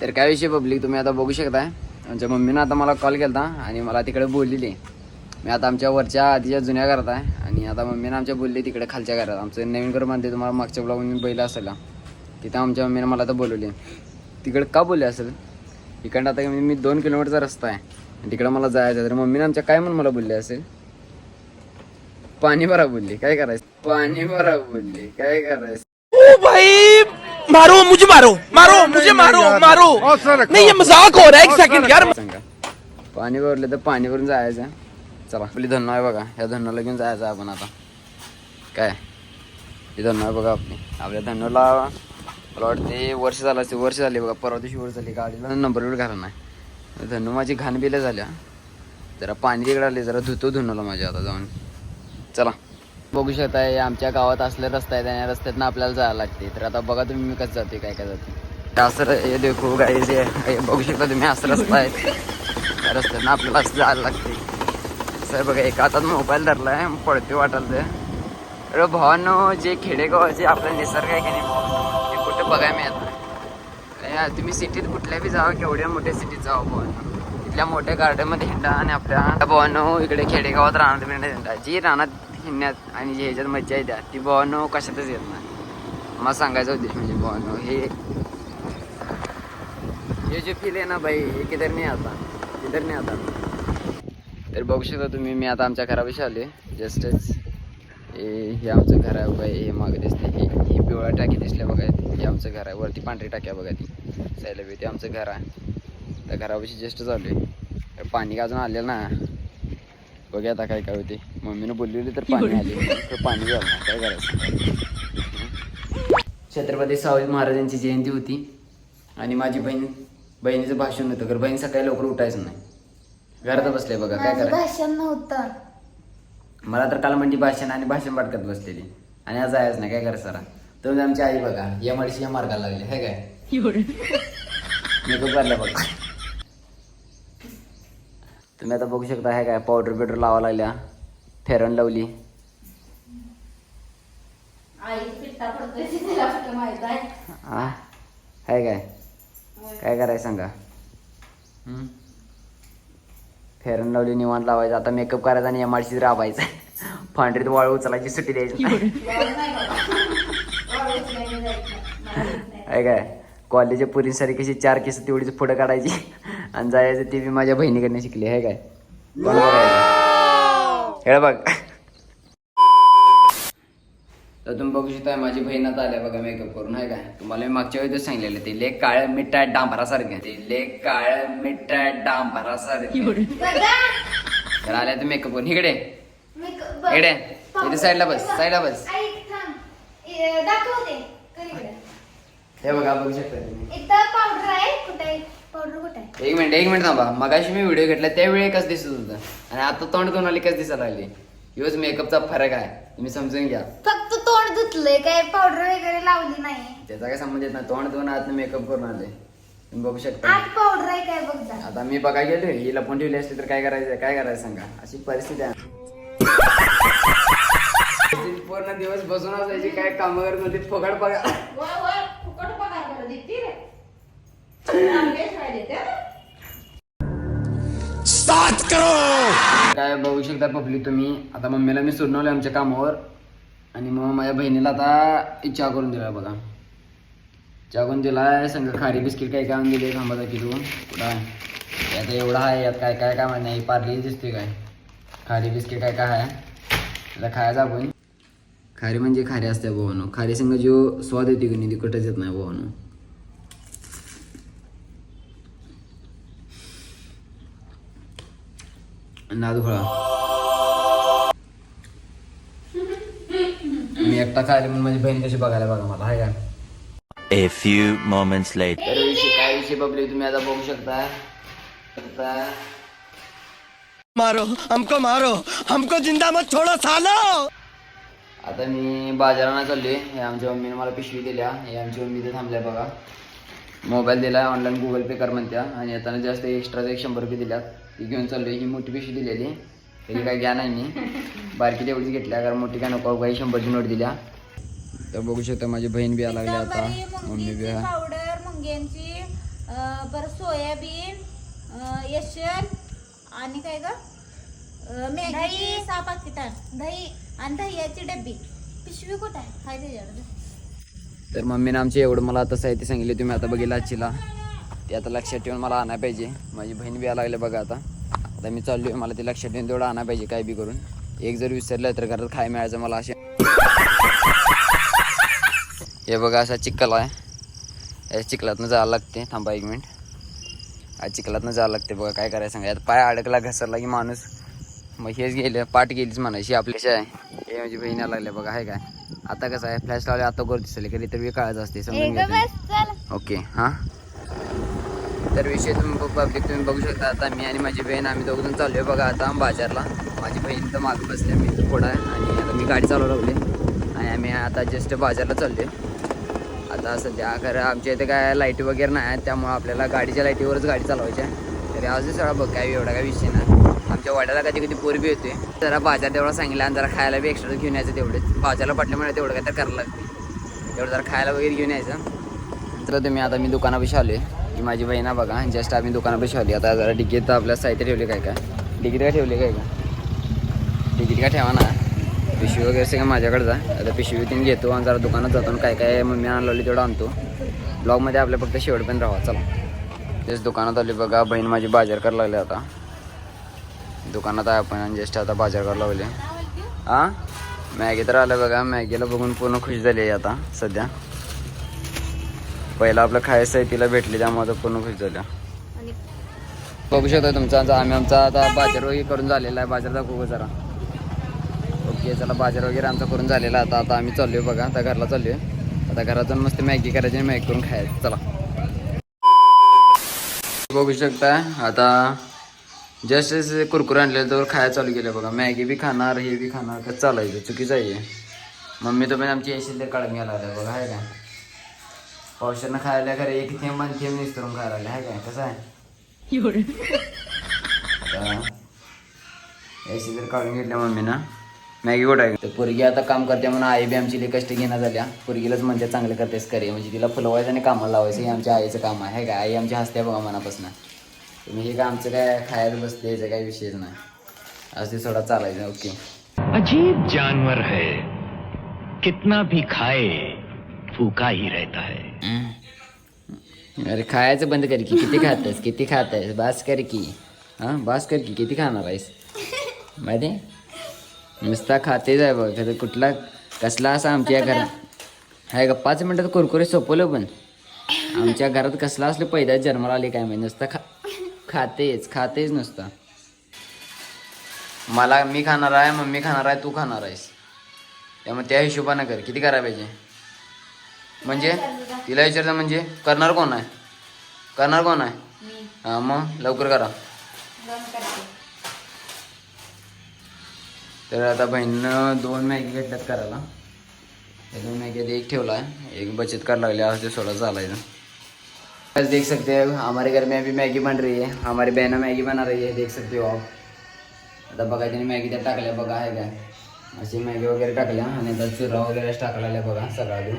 तर काय विषय पब्लिक तुम्ही आता बघू शकताय. आमच्या मम्मीनं आता मला कॉल केला आणि मला तिकडे बोललेली. मी आता आमच्या वरच्या आधीच्या जुन्या घरात आहे आणि आता मम्मीनं आमच्या बोलली तिकडे खालच्या घरात. आमचं नवीन घर बांधते तुम्हाला मागच्या ब्लॉग मी बैल असेल तिथं आमच्या मम्मीनं मला आता बोलवली. तिकडे का बोलले असेल? इकडं आता मी दोन किलोमीटरचा रस्ता आहे. आणि तिकडं मला जायचं तर मम्मीनं आमच्या काय म्हणून मला बोलले असेल? पाणी भरा बोलली. काय करायचं? पाणी भरा बोलली. काय करायचं? मारो मुझे मारो मारो मुझे मारो मारो। नहीं ये मजाक हो रहा है एक सेकंड यार। सांगा पाणी भरलं तर पाणी भरून जायचं चला आपली धन्नो आहे बघा. ह्या धन्नोला घेऊन जायचं आपण आता. काय? ही धन्नो आहे बघा आपली. आपल्या धन्नोला मला वाटते वर्ष झालं असते वर्ष झाली बघा. परवा दिवशी वर्ष झाली. गाडीला नंबर बिल घाला नाही. धन्नो माझी घाण बिलं झाल्या जरा पाणी तिकडे आले जरा धुतो धुनोला माझ्या आता जाऊन. चला. बघू शकता आमच्या गावात असले रस्ता आहे त्या रस्त्यातनं आपल्याला जायला लागते. तर आता बघा तुम्ही मी कसं जाते काय काय जाते असं हे देखू काही जे बघू शकता तुम्ही असं रस्ता आहे. त्या रस्त्यातनं आपल्याला असं जायला लागते. सर बघा एका हातात मोबाईल धरलाय पडते वाटायला ते. अरे भावानो जे खेडेगावाचे आपला निसर्ग आहे की नाही ते कुठं बघायला मिळत नाही. तुम्ही सिटीत कुठल्या बी जावा केवढ्या मोठ्या सिटीत जावा भावांनो. इथल्या मोठ्या गार्डनमध्ये हिंडा आणि आपल्या भावानो इकडे खेडेगावात राहणार मिळण्यात हिंडा. जी रानात हिंडण्यात आणि जे ह्याच्यात मज्जा येत्या ती बॉनो कशातच येत नाही. मला सांगायचा उद्देश म्हणजे बॉनो हे हे जे फील आहे ना बाई हे किधर नाही आता किधर नाही आता. तर बघू शकता तुम्ही मी आता आमच्या घरापाशी आले जस्टच हे हे आमचं घर आहे बाई हे मागे दिसते हे ही पिवळ्या टाकी दिसल्या बघा हे आमचं घर आहे वरती पांढरी टाक्या बघा ती. सायला ते आमचं घर आहे. त्या घरापाशी जस्ट चालू आहे तर पाणी गाजून अजून आलेलं ना बघूया आता काय काय होते. मम्मीनं बोललेली तर पाणी आले. तर पाणी. काय करायचं? छत्रपती सावजी महाराजांची जयंती होती आणि माझी बहीण बहिणीचं भाषण होतं. तर बहीण सकाळी लवकर उठायचं नाही. घरात बसले बघा काय करायचं? भाषण नव्हतं. मला तर काल म्हणजे भाषण आणि भाषण करत बसलेली. आणि आज जायच नाही काय सरा तर आमची आई बघा. या मडशी या मार्गाला लागले हे काय? मेकअप करल्या बघा. तुम्ही आता बघू शकता हे काय पावडर बिवडर लावा लागल्या. फेरन लावली. आहे? हा हाय काय? काय करायचं सांगा? फेरन लावली निवांत लावायचं. आता मेकअप करायचा आणि एमआरसीत राबायचं. फांडरीत वाळू उचलायची सुट्टी द्यायची. आहे काय? कॉलेजच्या पुरींसारी कशी चार केस तेवढीच पुढं काढायची. आणि जायचं ती बी माझ्या बहिणीकडनं शिकली आहे काय? हे बघ. तर तुम्ही बघू शकता माझी बहीण आता आल्या बघा मेकअप करून आहे काय? तुम्हाला मी मागच्या वेळेस सांगितलेलं ते लेख काळ मिठा डांबरासारखे ते लेख काळ मिठा डांबरासारखे तर आल्या तर मेकअप करून. इकडे. इकडे. इथे साईडला बस साईडला बस. हे बघा बघू शकता तुम्ही. पावडर आहे कुठे? पावडर कुठे आहे? एक मिनिट एक मिनिट थांबा. मगाशी मी व्हिडिओ घेतला त्यावेळी कसं दिसत होतं. आणि आता तोंड करून आली कसं दिसायला लागली. ह्योच मेकअपचा फरक आहे. तुम्ही समजून घ्या. फक्त तोंड धुतलंय काय? पावडर वगैरे लावली नाही. त्याचा काय संबंध येत नाही. तोंड दोन आत मेकअप करून आले. तुम्ही बघू शकता. आठ पावडर आहे काय? बघ जा आता मी बघा गेलो ही लपून ठेवली असली तर काय करायचं काय करायचं सांगा? अशी परिस्थिती आहे. पूर्ण दिवस बसून असायची. काय काम करत होती? फुकट बघा स्टार्ट करो काय बघू शकता पब्लिक तुम्ही? आता मम्मीला मी सोडवलं आमच्या कामावर. आणि मग माझ्या बहिणीला आता चहा करून दिला बघा. चहा करून दिलाय संग खारी बिस्किट काय काय आणून दिले थांबा की तू कुठं आहे? आता एवढा आहे यात काय काय काय नाही. पार्ली दिसते काय? खारी बिस्किट काय काय आहे? त्याला खायचं आपण. खारी म्हणजे खारी असते भावानो खारी संग जो स्वाद येते की नाही ती कुठंच येत नाही भावानो नादुखळा मी एकटा खायला म्हणून माझी बहीण कशी बघायला बघा मला हाय का A few moments later. तर विषय काय विषय बघले तुम्ही आता बघू शकता शकता. मारो हमको मारो हमको जिंदा मत छोड़ो सालो आता मी बाजाराला चाललोय हे आमच्या मम्मीने मला पिशवी दिल्या हे आमची मम्मी इथे थांबल्या बघा मोबाईल दिलाय ऑनलाईन गुगल पे कर म्हणत्या. आणि येताना जास्त एक्स्ट्रा एक शंभर रुपये दिल्यात. ती घेऊन चाललोय ही मोठी पिशवी दिलेली. त्याची काय घ्या नाही मी. बारकी तेवढीच घेतल्या कारण मोठी काय नको काही शंभरची नोट दिल्या. तर बघू शकता माझी बहीण बी यायला लागली आता. मम्मी बी आहे. पावडर मुंग्यांची परत सोयाबीन अं, यशल आणि काय ग? अं, मॅगीची सहा पाकिट दही. आणि दह्याची डब्बी. पिशवी कुठं आहे? हाय त्याच्याकडे. तर मम्मीनं आमची एवढं मला आता साहित्य सांगितले तुम्ही आता बघितलं आजीला ते आता लक्षात ठेवून मला आणायला पाहिजे. माझी बहीण बी यायला लागली बघा आता. आता मी चाललोय मला ते लक्षात ठेवून तेवढं आणायला पाहिजे काय बी करून. एक जर विसरलं तर घरात खाय मिळायचं मला असे हे बघा असा चिखल आहे. या चिखलातनं जायला लागते. थांबा एक मिनिट. आज चिखलातनं जायला लागते बघा काय करायचं सांगा. आता पाय अडकला घसरला की माणूस. मग हेच गेले पाठ गेलीच म्हणायची आपली. कशी आहे? हे माझी बहीण यायला लागले बघा आहे काय? आता कसं आहे? फ्लॅश लावले आता गोर दिसले कधी तर काळाच असते समजून. ओके हां? तर विषय तुम्ही पब्लिक तुम्ही बघू शकता. आता मी आणि माझी बहीण आम्ही दोघं चाललोय बघा आता बाजारला. माझी बहीण तर मागं बसली मी पुढं आहे. आणि आता मी गाडी चालू लावली आणि आम्ही आता जस्ट बाजारला चाललोय. आता सध्या खरं आमच्या इथे काय लाइट वगैरे नाही आहेत त्यामुळं आपल्याला गाडीच्या लाईटीवरच गाडी चालवायची आहे. तरी आज सगळा बघ काय एवढा काय विषय नाही. आमच्या वाड्याला कधी कधी पोरबी होते येते जरा बाजार तेवढा सांगितला आणि जरा खायला बी एक्स्ट्रा घेऊन यायचं तेवढेच. बाजारला पटल्यामुळे तेवढं काय तर करायला लागते तेवढं जरा खायला वगैरे घेऊन यायचं. तर तुम्ही आता मी दुकानापाशी आले ही माझी बहीण आहे बघा. जस्ट आम्ही दुकानापाशी आली आता जरा डिकीत आपल्या साहित्य ठेवले काय काय डिकीत काय ठेवले काय का? डिकीत काय ठेवा ना. पिशवी वगैरे सगळं माझ्याकडे जा आता पिशवी तीन घेतो आणि जरा दुकानात जातो आणि काय काय मम्मी आणलेली तेवढं आणतो. ब्लॉगमध्ये आपल्या फक्त शेवट पण राहा. चला. तेच दुकानात आली बघा. बहीण माझी बाजार करायला लागली आता. दुकानात आहे आपण आणि जस्ट आता बाजार करायला लागले हां? मॅगी तर आलं बघा. मॅगीला बघून पूर्ण खुश झाली आहे आता सध्या. पहिला आपलं खायचं आहे तिला भेटली त्यामुळे पूर्ण खुश आणि बघू शकता तुमचा आम्ही आमचा आता बाजार वगैरे करून झालेला आहे. बाजार दाखवू जरा? ओके चला बाजार वगैरे आमचा करून झालेला. आता आता आम्ही चाललोय बघा. आता घरला चाललोय. आता घरात जाऊन मस्त मॅगी करायची आणि मॅगी करून खायचं. चला. बघू शकता. आता जस्ट कुरकुरे आणले तर खायला चालू केलं बघा. मॅगी बी खाणार हे बी खाणार. कसं चालायचं चुकीचं आहे. मम्मी तो पण आमची येशील तर काढून घ्यायला लागल्या बघा आहे काय पावसानं खायला खरं एक थेंब आणि थेंब निस्तरून खायला लागले आहे काय कसं आहे? याशी तर काढून घेतल्या मम्मीनं. मॅगी कुठं आहे? तर पोरगी आता काम करते म्हणून आई बी आमची लई कष्ट घेणं झाल्या. पोरगीलाच म्हणते चांगलं करतेस करे म्हणजे तिला फुलवायचं आणि कामाला लावायचं हे आमच्या आईचं काम आहे काय आई आमची हसते बघा मनापासून. तुम्ही हे काय आमचं काय खायला बसते याचा काही विषयच नाही. आज ते थोडा चालायचं ओके. अजीब जानवर है. कितना भी खाए भूखा ही रहता है. अरे खायचं बंद कर की किती खातेस किती खातेस बास कर की. हां बास कर की किती खाणार आहेस? माहिती? नुसता खातेच आहे बघ खरं कुठला कसला असा आमच्या घरात आहे का पाच मिनटात कुरकुरे सोपवलं पण. आमच्या घरात कसला असलं पैदा जन्माला आले काय माहिती नुसता खा खातेच खातेच नुसता. मला मी खाणार आहे मम्मी खाणार आहे तू खाणार आहेस. त्यामुळे त्या हिशोबानं कर. किती करायला पाहिजे? म्हणजे? तिला विचारलं म्हणजे? करणार कोण आहे? करणार कोण आहे? हां मग लवकर करा. तर आता बहिणीनं दोन मॅगी घेतल्यात करायला. दोन मॅगी एक ठेवला आहे एक बचत करायला लागली. आज ते सोडा चालायचं आज देख सकते हो हमारे घर में अभी मैगी बन रही है हमारी बहना मैगी बना रही है देख सकते हो आप। आता बघा त्याने मॅगी त्या टाकल्या बघा आहे काय? अशी मॅगी वगैरे टाकल्या आणि आता चुरा वगैरे टाकलेल्या बघा सगळा घेऊन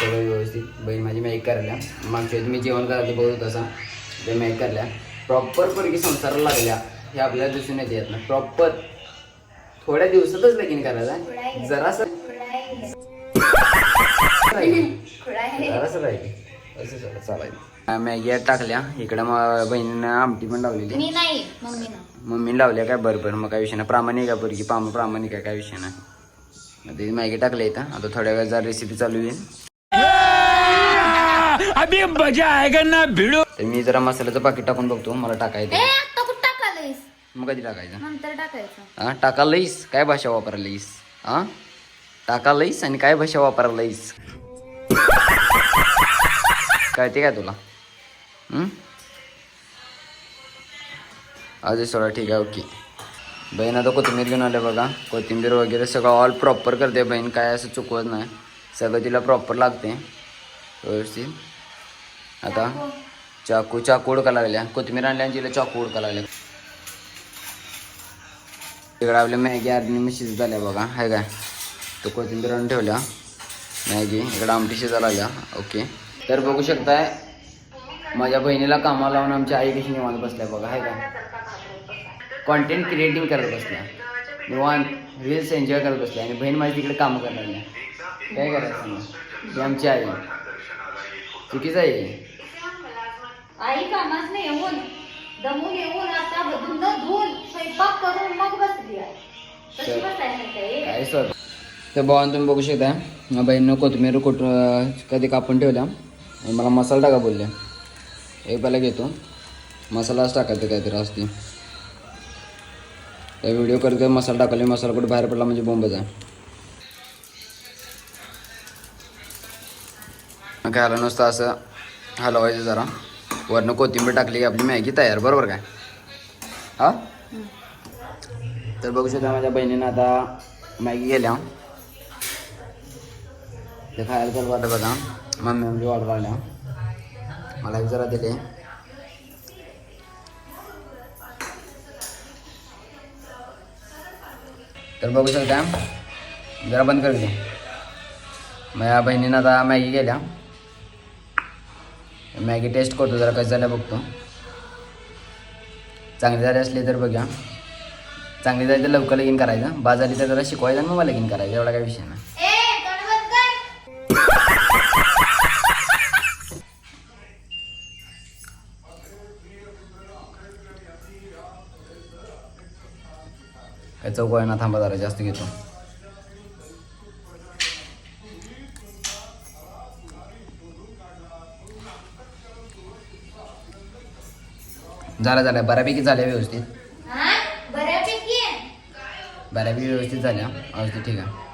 सगळं व्यवस्थित. बहीण माझी मॅगी करायला मागच्या मी जेवण करायचं बघत तसा. ते मॅगी करल्या. प्रॉपर पोरगी संसाराला लागल्या. हे आपल्याला दिसून येते यातनं. प्रॉपर थोड्या दिवसातच लगीन करायला जरासं जरासं राहील. मॅगी यात टाकल्या. इकडं मग बहिणीनं आमटी पण लावलेली. मी नाही मम्मीनं मम्मीने लावल्या काय? बरं बरं. मग काय विषय नाही. प्रामाणिक आहे पोरगी. पाम प्रामाणिक आहे. काय विषय नाही. मग ते मॅगी टाकल्या इथं. आता थोड्या वेळ जर रेसिपी चालू येईल अभी मजा आएगा ना भिड़ो. तर मी जरा मसाल्याचं पाकिट टाकून बघतो. मला टाकायचं ए कुठं मग कधी टाकायचं? नंतर टाकायचं. हा टाकालईस काय भाषा वापरायलीस हा? टाकालईस आणि काय भाषा वापरायलीस कळते काय तुला? हं? अजून सोडा ठीक आहे ओके. बहीण आता कोथिंबीर घेऊन आले बघा. कोथिंबीर वगैरे सगळं ऑल प्रॉपर करते बहीण. काय असं चुकवत नाही. सगळं तिला प्रॉपर लागते. व्यवस्थित. आता चाकू चाकू उडका लागल्या. कोथिंबीर आणल्या आणि तिला चाकू उडका लागल्या. तिकडे आपल्या मॅगी अर्धी मी शिजत आल्या बघा. आहे काय? तो कोथिंबीर आणून ठेवल्या. मॅगी. इकडं आमटी शिजायला लागल्या. ओके. तर बघू शकताय माझ्या बहिणीला कामाला लावून आमच्या आई कशी निवांत बसल्या बघा आहे का? कॉन्टेंट क्रिएटिंग करत बसल्या. निवांत रील्स एन्जॉय करत बसल्या आणि बहीण माझी तिकडे कामं करणार नाही काय करायचं ही आमची आई. चुकीचं आहे. आई कामाच नाही येऊन. दमून येऊन आता धुन धुवून स्वयंपाक करून मग बसली आहे. कशी तर- बसायला काय स्वत तर भावानं तुम्ही बघू शकता बहिणीनं कोथिंबीर कुठ कधी कापून ठेवल्या. आणि मला मसाला टाका बोलले. एक पहिला घेतो. मसालाच टाकायचं काहीतरी असते. त्या व्हिडिओ करत मसाला टाकले मसाला कुठे बाहेर पडला म्हणजे बोंबच. आहे घ्यायला नुसतं असं हलवायचं जरा. वरनं कोथिंबीर टाकली की आपली मॅगी तयार बरोबर काय? हा? तर बघू शकता माझ्या बहिणीनं आता मॅगी गेल्या ते खायला तर वाटत बघा. मम्मी आमची वाट लागल्या मला एक जरा दिले तर बघू शकता जरा बंद कर दे। माझ्या बहिणीनं आता मॅगी केल्या मॅगी टेस्ट करतो जरा कसं झालं बघतो चांगली झाली असली तर बघूया चांगली झाली तर लवकर लगीन करायचं बाद झाली तर जरा शिकवायचं आणि मग मला लगीन करायचं एवढा काही विषय नाही। आहे ना थांबा जरा जास्त घेतो. झालं झालं. बऱ्यापैकी झाल्या व्यवस्थित. बऱ्यापैकी? व्यवस्थित झाल्या. व्यवस्थित ठीक आहे.